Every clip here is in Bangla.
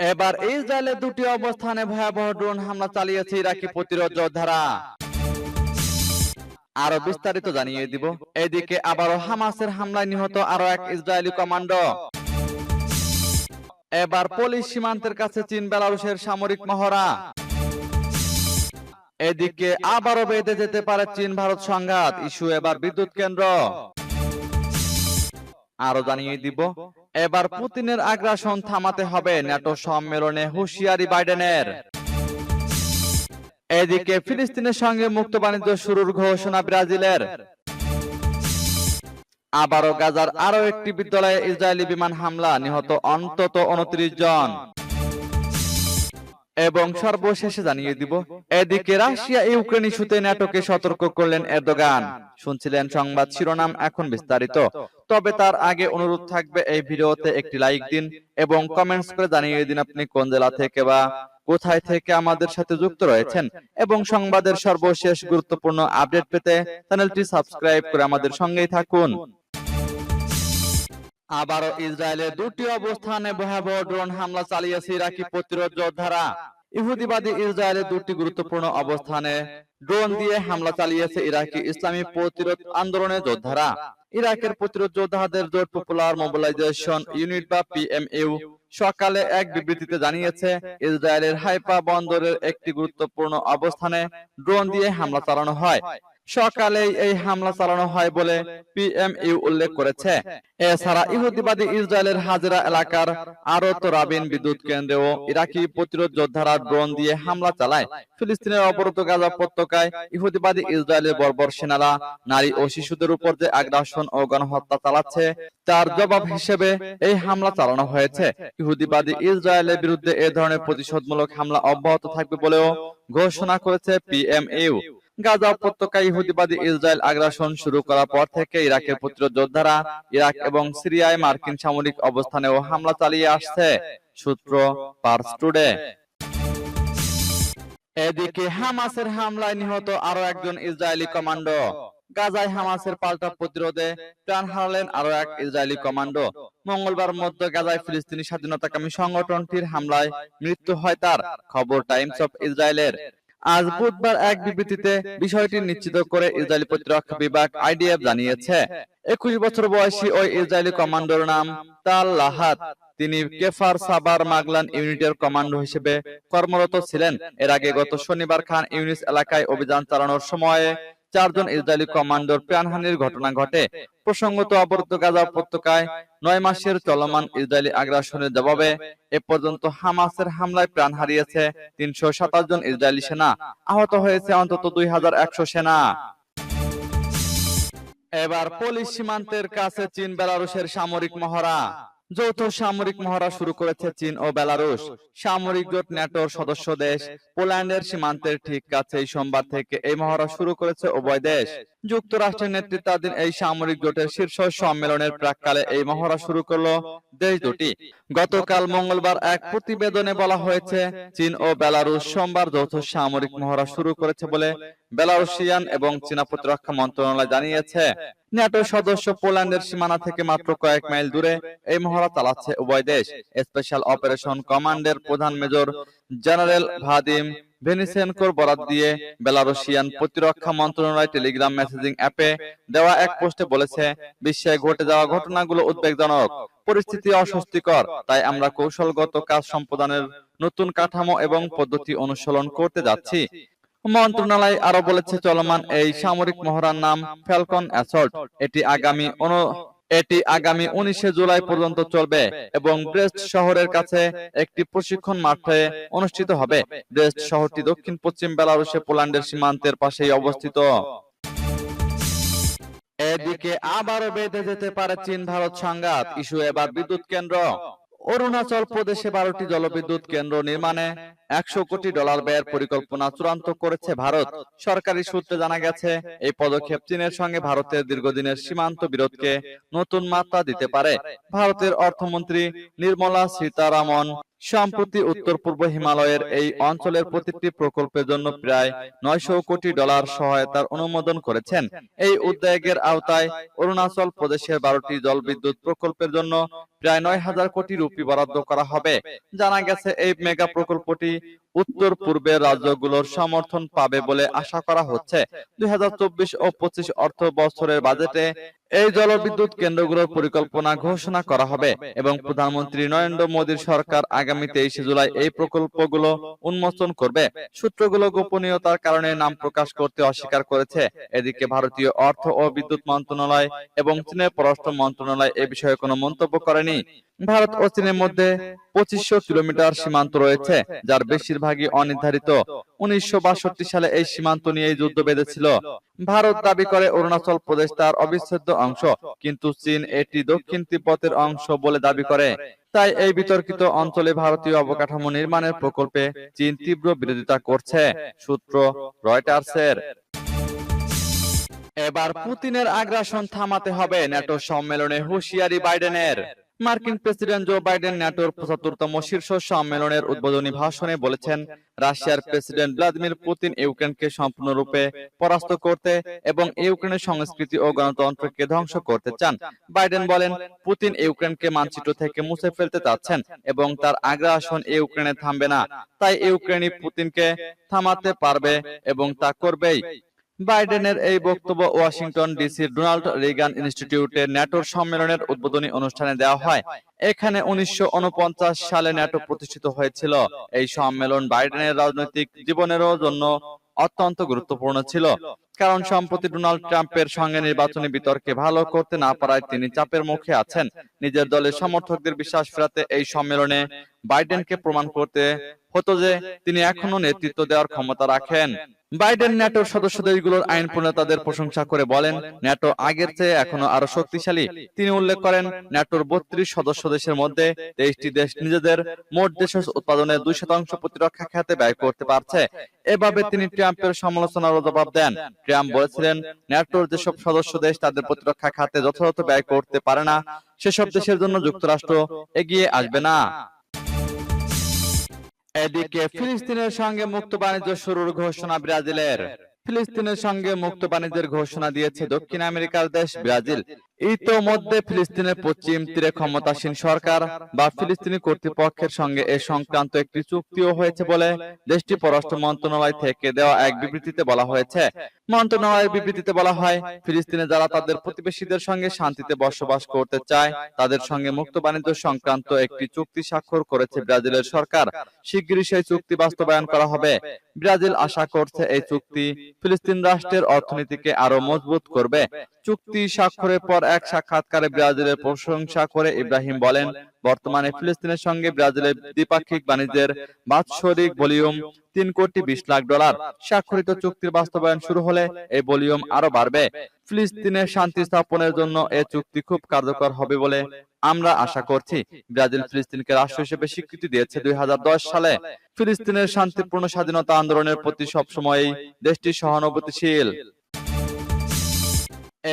এবার ইসরায়েলের দুটি অবস্থানে ভয়াবহ ড্রোন হামলা চালিয়েছে ইরাকি প্রতিরোধ যোদ্ধারা। আরও বিস্তারিত জানিয়ে দিব। এদিকে আবারও হামাসের হামলায় নিহত আরও এক ইসরায়েলি কমান্ডো। এবার পুলিশ সীমান্তের কাছে চীন বেলারুশের সামরিক মহড়া। এদিকে আবারও বেঁধে যেতে পারে চীন ভারত সংঘাত। ইস্যু এবার বিদ্যুৎ কেন্দ্র। আরও জানিয়ে দিব, এবার পুতিনের আগ্রাসন থামাতে হবে ন্যাটো সম্মেলনে হুঁশিয়ারি বাইডেনের। এদিকে ফিলিস্তিনের সঙ্গে মুক্ত বাণিজ্য শুরুর ঘোষণা ব্রাজিলের। আবারও গাজার আরও একটি বিদ্যালয়ে ইসরায়েলি বিমান হামলা, নিহত অন্তত উনত্রিশ জন। এবং সর্বশেষে জানিয়ে দিব, এদিকে রাশিয়া ইউক্রেন ইস্যুতে ন্যাটোকে সতর্ক করলেন এরদোগান। শুনছিলেন সংবাদ শিরোনাম এখন বিস্তারিত। তবে তার আগে অনুরোধ থাকবে এই ভিডিওতে একটি লাইক দিন এবং কমেন্টস করে জানিয়ে দিন আপনি কোন জেলা থেকে বা কোথায় থেকে আমাদের সাথে যুক্ত রয়েছেন। এবং সংবাদের সর্বশেষ গুরুত্বপূর্ণ আপডেট পেতে চ্যানেলটি সাবস্ক্রাইব করে আমাদের সঙ্গেই থাকুন। আবারও ইসরায়েলের দুটি অবস্থানে ভয়াবহ ড্রোন হামলা চালিয়েছে ইরাকি প্রতিরোধ যোদ্ধারা। ইহুদিবাদী ইসরায়েলের দুটি গুরুত্বপূর্ণ অবস্থানে ড্রোন দিয়ে হামলা চালিয়েছে ইরাকি ইসলামী প্রতিরোধ আন্দোলনের যোদ্ধারা। ইরাকের প্রতিরোধ যোদ্ধাদের জোট পপুলার মোবিলাইজেশন ইউনিট বা পিএমইউ সকালে এক বিবৃতিতে জানিয়েছে, ইসরায়েলের হাইপা বন্দরের একটি গুরুত্বপূর্ণ অবস্থানে ড্রোন দিয়ে হামলা চালানো হয়। সকালেই এই হামলা চালানো হয় বলে পিএমইউ উল্লেখ করেছে। এছাড়া ইহুদিবাদী ইসরায়েলের হাজরা এলাকার আরত রাবিন বিদ্যুৎ কেন্দ্রেও ইরাকি প্রতিরোধ যোদ্ধারা ড্রোন দিয়ে হামলা চালায়। ফিলিস্তিনের অবরুদ্ধ গাজা উপত্যকায় ইহুদিবাদী ইসরায়েলের বর্বর সেনারা নারী ও শিশুদের উপর যে আগ্রাসন ও গণহত্যা চালাচ্ছে, তার জবাব হিসেবে এই হামলা চালানো হয়েছে। ইহুদিবাদী ইসরায়েলের বিরুদ্ধে এ ধরনের প্রতিশোধমূলক হামলা অব্যাহত থাকবে বলেও ঘোষণা করেছে পিএমইউ। গাজা উপত্যকায় ইহুদিবাদী ইসরায়েল আগ্রাসন শুরু করার পর থেকে ইরাকের প্রতিরোধ যোদ্ধারা ইরাক এবং সিরিয়ায় মার্কিন সামরিক অবস্থানেও হামলা চালিয়ে আসছে, সূত্র পার্স টুডে এদিকে হামাসের হামলায় নিহত আরও একজন ইসরায়েলি কমান্ডো। গাজায় হামাসের পাল্টা প্রতিরোধে প্রাণ হারালেন আরও এক ইসরায়েলি কমান্ডো। মঙ্গলবার মধ্য গাজায় ফিলিস্তিনি স্বাধীনতাকামী সংগঠনটির হামলায় মৃত্যু হয় তার, খবর টাইমস অফ ইসরায়েলের আজ বুধবার এক বিবৃতিতে বিষয়টি নিশ্চিত করে ইসরায়েলি প্রতিরক্ষা বিভাগ আইডিএফ জানিয়েছে একুশ বছর বয়সী ওই ইসরায়েলি কমান্ডোর নাম তাল লাহাত। তিনি কেফার সাবার মাগলান ইউনিটের কমান্ডো হিসেবে কর্মরত ছিলেন। এর আগে গত শনিবার খান ইউনিস এলাকায় অভিযান চালানোর সময়ে চারজন ইসরায়েলি কমান্ডোর প্রাণহানির ঘটনা ঘটে। প্রসঙ্গত অবরুদ্ধ গাজা উপত্যকায় নয় মাসের চলমান ইসরায়েলি আগ্রাসনের জবাবে এ পর্যন্ত হামাসের হামলায় প্রাণ হারিয়েছে তিনশো সাতাশ জন ইসরায়েলি সেনা। আহত হয়েছে অন্তত দুই হাজার একশো সেনা। এবার পুলিশ সীমান্তের কাছে চীন বেলারুশের সামরিক মহড়া। যৌথ সামরিক মহড়া শুরু করেছে চীন ও বেলারুশ। সামরিক জোট ন্যাটোর সদস্য দেশ, পোল্যান্ডের সীমান্তের ঠিক কাছেই সোমবার থেকে এই মহড়া শুরু করেছে উভয় দেশ। যুক্তরাষ্ট্রের নেতৃত্বাধীন এই সামরিক জোটের শীর্ষ সম্মেলনের প্রাককালে এই মহড়া শুরু করল দেশ দুটি। গতকাল মঙ্গলবার এক প্রতিবেদনে বলা হয়েছে, চীন ও বেলারুশ সোমবার যৌথ সামরিক মহড়া শুরু করেছে বলে বেলারুশিয়ান এবং চীনা প্রতিরক্ষা মন্ত্রণালয় জানিয়েছে। ন্যাটো সদস্য পোল্যান্ডের সীমানা থেকে মাত্র কয়েক মাইল দূরে এই মহড়া চালাচ্ছে উভয় দেশ। স্পেশাল অপারেশন কমান্ডের প্রধান মেজর জেনারেল ভাদিম ভেনিসেনকোর বরাত দিয়ে বেলারুশিয়ান প্রতিরক্ষা মন্ত্রণালয় টেলিগ্রাম মেসেজিং অ্যাপে দেওয়া এক পোস্টে বলেছে, বিশ্বে ঘটে যাওয়া ঘটনাগুলো উদ্বেগজনক। পরিস্থিতি অস্বস্তিকর। তাই আমরা কৌশলগত কাজ সম্পাদনের নতুন কাঠামো এবং পদ্ধতি অনুসরণ করতে যাচ্ছি। মন্ত্রণালয় আরও বলেছে, চলমান এই সামরিক মহড়ার নাম ফ্যালকন অ্যাসল্ট। এটি আগামী এটি আগামী উনিশে জুলাই পর্যন্ত চলবে এবং ব্রেস্ট শহরের কাছে একটি প্রশিক্ষণ মাঠে অনুষ্ঠিত হবে। ব্রেস্ট শহরটি দক্ষিণ পশ্চিম বেলারুশে পোল্যান্ডের সীমান্তের পাশেই অবস্থিত। এদিকে আবারও বেঁধে যেতে পারে চীন ভারত সংঘাত। ইস্যু এবার বিদ্যুৎ কেন্দ্র। অরুণাচল প্রদেশে বারোটি জলবিদ্যুৎ কেন্দ্র নির্মাণে একশো কোটি ডলার ব্যয়ের পরিকল্পনা চূড়ান্ত করেছে ভারত। সরকারি সূত্রে জানা গেছে, এই পদক্ষেপ চীনের সঙ্গে ভারতের দীর্ঘদিনের সীমান্ত বিরোধকে নতুন মাত্রা দিতে পারে। ভারতের অর্থমন্ত্রী নির্মলা সীতারামন সম্প্রতি উত্তর পূর্ব হিমালয়ের এই অঞ্চলের প্রতিটি প্রকল্পের জন্য প্রায় নয়শো কোটি ডলার সহায়তার অনুমোদন করেছেন। এই উদ্যোগের আওতায় অরুণাচল প্রদেশের বারোটি জলবিদ্যুৎ প্রকল্পের জন্য প্রায় নয় হাজার কোটি রুপি বরাদ্দ করা হবে। জানা গেছে এই মেগা প্রকল্পটি উত্তর পূর্বের রাজ্যগুলোর সমর্থন পাবে বলে আশা করা হচ্ছে। দু হাজার চব্বিশ ও পঁচিশ অর্থ বছরের বাজেটে এই জলবিদ্যুৎ কেন্দ্রগুলোর পরিকল্পনা ঘোষণা করা হবে এবং প্রধানমন্ত্রী নরেন্দ্র মোদীর সরকার আগামী তেইশে জুলাই এই প্রকল্পগুলো উন্মোচন করবে। সূত্রগুলো গোপনীয়তার কারণে নাম প্রকাশ করতে অস্বীকার করেছে। এদিকে ভারতীয় অর্থ ও বিদ্যুৎ মন্ত্রণালয় এবং চীনের পররাষ্ট্র মন্ত্রণালয় এ বিষয়ে কোনো মন্তব্য করেনি। ভারত ও চীনের মধ্যে পঁচিশশো কিলোমিটার সীমান্ত রয়েছে, যার বেশিরভাগই অনির্ধারিত। উনিশশো বাষট্টি সালে এই সীমান্ত নিয়ে যুদ্ধ বেঁধেছিল। ভারত দাবি করে অরুণাচল প্রদেশ তার অবিচ্ছেদ্য অংশ, কিন্তু চীন এটি দক্ষিণ তিব্বতের অংশ বলে দাবি করে। তাই এই বিতর্কিত অঞ্চলে ভারতীয় অবকাঠামো নির্মাণের প্রকল্পে চীন তীব্র বিরোধিতা করছে, সূত্র রয়টার্সের। এবার পুতিনের আগ্রাসন থামাতে হবে ন্যাটো সম্মেলনে হুঁশিয়ারি বাইডেনের। মার্কিন প্রেসিডেন্ট জো বাইডেন ন্যাটোর পঁচাত্তরতম শীর্ষ সম্মেলনের উদ্বোধনী ভাষণে বলেছেন, রাশিয়ার প্রেসিডেন্ট ভ্লাদিমির পুতিন ইউক্রেনকে সম্পূর্ণরূপে পরাস্ত করতে এবং ইউক্রেনের সংস্কৃতি ও গণতন্ত্রকে ধ্বংস করতে চান। বাইডেন বলেন, পুতিন ইউক্রেনকে মানচিত্র থেকে মুছে ফেলতে চাচ্ছেন এবং তার আগ্রাসন ইউক্রেনে থামবে না। তাই ইউক্রেনই পুতিনকে থামাতে পারবে এবং তা করবেই। বাইডেনের এই বক্তব্য ওয়াশিংটন ডিসির ডোনাল্ড রিগান ইনস্টিটিউটে ন্যাটোর সম্মেলনের উদ্বোধনী অনুষ্ঠানে দেওয়া হয়। এখানে উনিশশো উনপঞ্চাশ সালে ন্যাটো প্রতিষ্ঠিত হয়েছিল। এই সম্মেলন বাইডেনের রাজনৈতিক জীবনেরও জন্য অত্যন্ত গুরুত্বপূর্ণ ছিল। কারণ সম্প্রতি ডোনাল্ড ট্রাম্পের সঙ্গে নির্বাচনী বিতর্কে ভালো করতে না পারায় তিনি চাপের মুখে আছেন। নিজের দলের সমর্থকদের বিশ্বাস ফেরাতে এই সম্মেলনে বাইডেনকে প্রমাণ করতে হতো যে তিনি এখনও নেতৃত্ব দেওয়ার ক্ষমতা রাখেন বাইডেন ন্যাটোর সদস্য দেশগুলোর আইন প্রণেতাদের প্রশংসা করে বলেন, ন্যাটো আগের চেয়ে এখনও আরও শক্তিশালী। তিনি উল্লেখ করেন, ন্যাটোর বত্রিশ সদস্য দেশের মধ্যে তেইশটি দেশ নিজেদের মোট দেশ উৎপাদনের দুই শতাংশ প্রতিরক্ষা খাতে ব্যয় করতে পারছে। এভাবে তিনি ট্রাম্পের সমালোচনার জবাব দেন। ট্রাম্প বলেছিলেন, ন্যাটোর যেসব সদস্য দেশ তাদের প্রতিরক্ষা খাতে যথাযথ ব্যয় করতে পারে না, সেসব দেশের জন্য যুক্তরাষ্ট্র এগিয়ে আসবে না। এদিকে ফিলিস্তিনের সঙ্গে মুক্ত বাণিজ্য শুরুর ঘোষণা ব্রাজিলের। ফিলিস্তিনের সঙ্গে মুক্ত বাণিজ্যের ঘোষণা দিয়েছে দক্ষিণ আমেরিকার দেশ ব্রাজিল। ইতোমধ্যে ফিলিস্তিনের পশ্চিম তীরে ক্ষমতাসীন সরকার বা ফিলিস্তিনি কর্তৃপক্ষের সঙ্গে এ সংক্রান্ত একটি চুক্তিও হয়েছে বলে দেশটি পররাষ্ট্র মন্ত্রণালয় থেকে দেওয়া এক বিবৃতিতে বলা হয়েছে। মন্ত্রণালয়ের বিবৃতিতে বলা হয় ফিলিস্তিনে যারা তাদের প্রতিবেশীদের সঙ্গে শান্তিতে বসবাস করতে চায় তাদের সঙ্গে মুক্ত বাণিজ্য সংক্রান্ত একটি চুক্তি স্বাক্ষর করেছে ব্রাজিলের সরকার। শিগগিরই সেই চুক্তি বাস্তবায়ন করা হবে। ব্রাজিল আশা করছে এই চুক্তি ফিলিস্তিন রাষ্ট্রের অর্থনীতিকে আরও মজবুত করবে চুক্তি স্বাক্ষরের পর এক সাক্ষাৎকারে ব্রাজিলের প্রশংসা করে ইব্রাহিম বলেন, বর্তমানে ফিলিস্তিনের সঙ্গে ব্রাজিলের দ্বিপাক্ষিক বাণিজ্যের বাৎসরিক ভলিউম তিন কোটি বিশ লাখ ডলার। স্বাক্ষরিত চুক্তির বাস্তবায়ন শুরু হলে এই ভলিউম আরও বাড়বে। ফিলিস্তিনের শান্তি স্থাপনের জন্য এ চুক্তি খুব কার্যকর হবে বলে আমরা আশা করছি। ব্রাজিল ফিলিস্তিনকে রাষ্ট্র হিসেবে স্বীকৃতি দিয়েছে দুই হাজার দশ সালে। ফিলিস্তিনের শান্তিপূর্ণ স্বাধীনতা আন্দোলনের প্রতি সবসময়ই দেশটি সহানুভূতিশীল।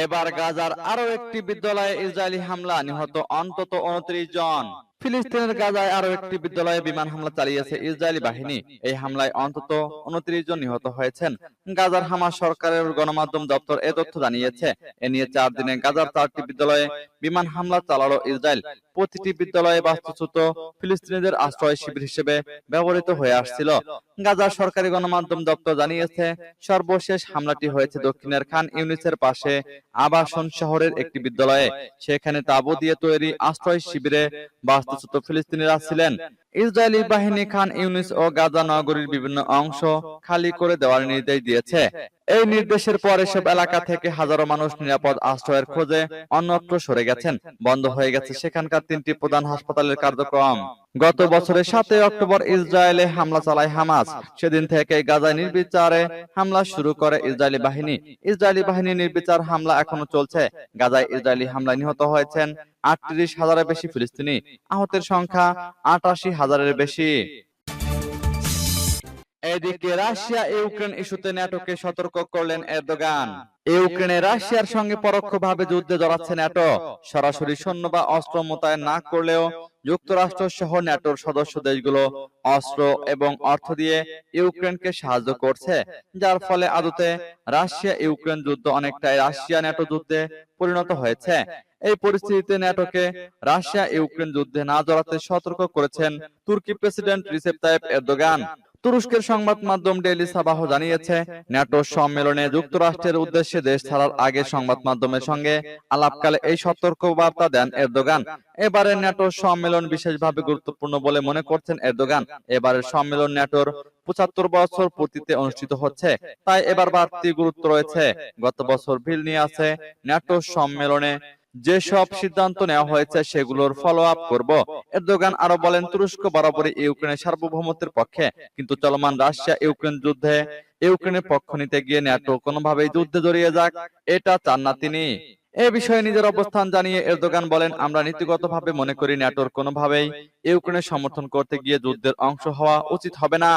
এবার গাজার আরও একটি বিদ্যালয়ে ইসরায়েলি হামলা, নিহত অন্তত উনত্রিশ জন। ফিলিস্তিনের গাজায় আরও একটি বিদ্যালয়ে বিমান হামলা চালিয়েছে ইসরায়েলি বাহিনী। এই হামলায় অন্তত উনত্রিশ জন নিহত হয়েছেন। গাজার হামাস সরকারের গণমাধ্যম দপ্তর এ তথ্য জানিয়েছে। এ নিয়ে চার দিনে গাজার চারটি বিদ্যালয়ে বিমান হামলা চালালো ইসরায়েল। প্রতিটি বিদ্যালয়ে বাস্তুচ্যুত ফিলিস্তিনিদের আশ্রয় শিবির হিসেবে ব্যবহৃত হয়ে আসছিল। গাজার সরকারি গণমাধ্যম দপ্তর জানিয়েছে, সর্বশেষ হামলাটি হয়েছে দক্ষিণের খান ইউনিসের পাশে আবাসন শহরের একটি বিদ্যালয়ে। সেখানে তাবু দিয়ে তৈরি আশ্রয় শিবিরে বাস্তুচ্যুত ফিলিস্তিনিরা ছিলেন। ইসরায়েলি বাহিনী খান ইউনিস ও গাজা নগরীর বিভিন্ন অংশ খালি করে দেওয়ার নির্দেশ দিয়েছে। এই নির্দেশের পর এসব এলাকা থেকে হাজারো মানুষ নিরাপদ আশ্রয়ের খোঁজে অন্যত্র সরে গেছেন। বন্ধ হয়ে গেছে সেখানকার তিনটি প্রধান হাসপাতালের কার্যক্রম। গত বছরের সাতই অক্টোবর ইসরায়েলে হামলা চালায় হামাস। সেদিন থেকে গাজায় নির্বিচারে হামলা শুরু করে ইসরায়েলি বাহিনী। ইসরায়েলি বাহিনী নির্বিচার হামলা এখনও চলছে। গাজায় ইসরায়েলি হামলায় নিহত হয়েছেন আটত্রিশ হাজারের বেশি ফিলিস্তিনি। আহতের সংখ্যা আটাশি হাজারের বেশি। এদিকে রাশিয়া ইউক্রেন ইস্যুতে ন্যাটোকে সতর্ক করলেন এরদোগান। ইউক্রেনে রাশিয়ার সঙ্গে পরোক্ষভাবে যুদ্ধে জড়াচ্ছে ন্যাটো সরাসরি সৈন্য বা অস্ত্র মোতায়েন না করলেও যুক্তরাষ্ট্র সহ ন্যাটোর সদস্য দেশগুলো অস্ত্র এবং অর্থ দিয়ে ইউক্রেনকে সাহায্য করছে। যার ফলে আদতে রাশিয়া ইউক্রেন যুদ্ধ অনেকটাই রাশিয়া ন্যাটো যুদ্ধে পরিণত হয়েছে। এই পরিস্থিতিতে ন্যাটোকে রাশিয়া ইউক্রেন যুদ্ধে না জড়াতে সতর্ক করেছেন তুর্কি প্রেসিডেন্ট রিসেপ তাইপ এরদোগান তুরস্কের সংবাদ মাধ্যম ডেইলি সাবাহ জানিয়েছে ন্যাটো সম্মেলনে যুক্তরাষ্ট্রের উদ্দেশ্যে দেশ ছাড়ার আগে সংবাদ মাধ্যমের সঙ্গে আলাপকালে এই সতর্ক বার্তা দেন এরদোগান এবারের ন্যাটো সম্মেলন বিশেষভাবে গুরুত্বপূর্ণ বলে মনে করছেন এরদোগান এবারের সম্মেলন ন্যাটোর পঁচাত্তর বছর পূর্তিতে অনুষ্ঠিত হচ্ছে, তাই এবার বাড়তি গুরুত্ব রয়েছে। গত বছর ভিলনিয়াসে ন্যাটো সম্মেলনে যেসব সিদ্ধান্ত নেওয়া হয়েছে, সেগুলোর ফলো আপ করব। এরদোগান আরও বলেন, তুরস্ক বরাবরই ইউক্রেনের সার্বভৌমত্বের পক্ষে, কিন্তু চলমান রাশিয়া ইউক্রেন যুদ্ধে ইউক্রেনের পক্ষ নিতে গিয়ে ন্যাটো কোনোভাবেই যুদ্ধে জড়িয়ে যাক, এটা চান না তিনি। এ বিষয়ে নিজের অবস্থান জানিয়ে এরদোগান বলেন, আমরা নীতিগতভাবে মনে করি ন্যাটোর কোনোভাবেই ইউক্রেনের সমর্থন করতে গিয়ে যুদ্ধের অংশ হওয়া উচিত হবে না।